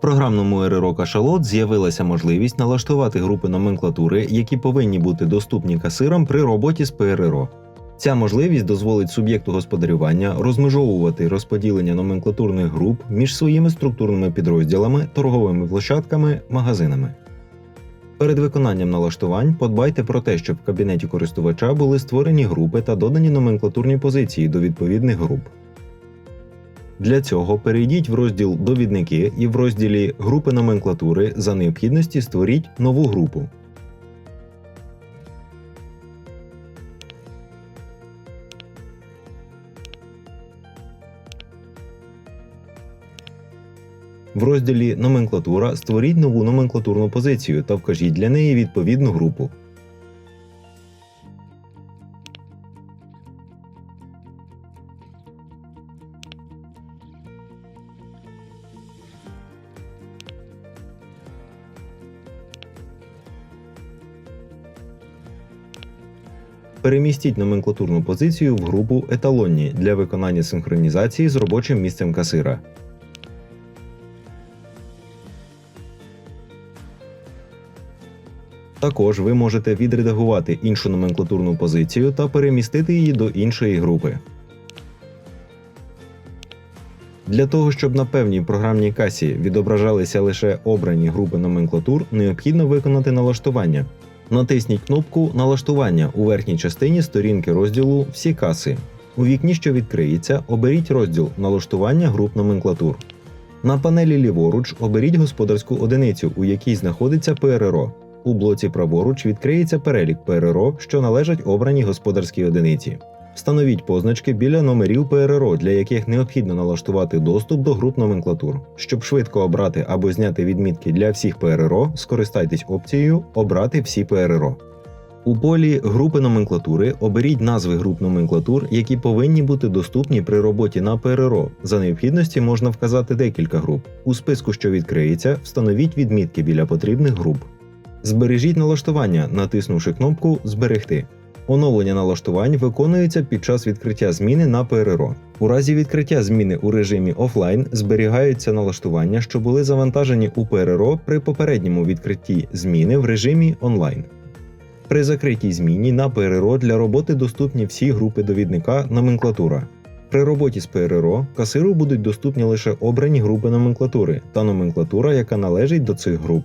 програмному РРО Кашалот з'явилася можливість налаштувати групи номенклатури, які повинні бути доступні касирам при роботі з ПРРО. Ця можливість дозволить суб'єкту господарювання розмежовувати розподілення номенклатурних груп між своїми структурними підрозділами, торговими площадками, магазинами. Перед виконанням налаштувань подбайте про те, щоб в кабінеті користувача були створені групи та додані номенклатурні позиції до відповідних груп. Для цього перейдіть в розділ Довідники і в розділі Групи номенклатури за необхідності створіть нову групу. В розділі Номенклатура створіть нову номенклатурну позицію та вкажіть для неї відповідну групу. Перемістіть номенклатурну позицію в групу Еталонні для виконання синхронізації з робочим місцем касира. Також ви можете відредагувати іншу номенклатурну позицію та перемістити її до іншої групи. Для того, щоб на певній програмній касі відображалися лише обрані групи номенклатур, необхідно виконати налаштування. Натисніть кнопку Налаштування у верхній частині сторінки розділу Всі каси. У вікні, що відкриється, оберіть розділ Налаштування груп номенклатур. На панелі ліворуч оберіть господарську одиницю, у якій знаходиться ПРРО. У блоці праворуч відкриється перелік ПРРО, що належать обраній господарській одиниці. Встановіть позначки біля номерів ПРРО, для яких необхідно налаштувати доступ до груп номенклатур. Щоб швидко обрати або зняти відмітки для всіх ПРРО, скористайтесь опцією Обрати всі ПРРО. У полі Групи номенклатури оберіть назви груп номенклатур, які повинні бути доступні при роботі на ПРРО. За необхідності можна вказати декілька груп. У списку, що відкриється, встановіть відмітки біля потрібних груп. Збережіть налаштування, натиснувши кнопку Зберегти. Оновлення налаштувань виконується під час відкриття зміни на ПРРО. У разі відкриття зміни у режимі офлайн зберігаються налаштування, що були завантажені у ПРРО при попередньому відкритті зміни в режимі онлайн. При закритій зміні на ПРРО для роботи доступні всі групи довідника номенклатура. При роботі з ПРРО касиру будуть доступні лише обрані групи номенклатури та номенклатура, яка належить до цих груп.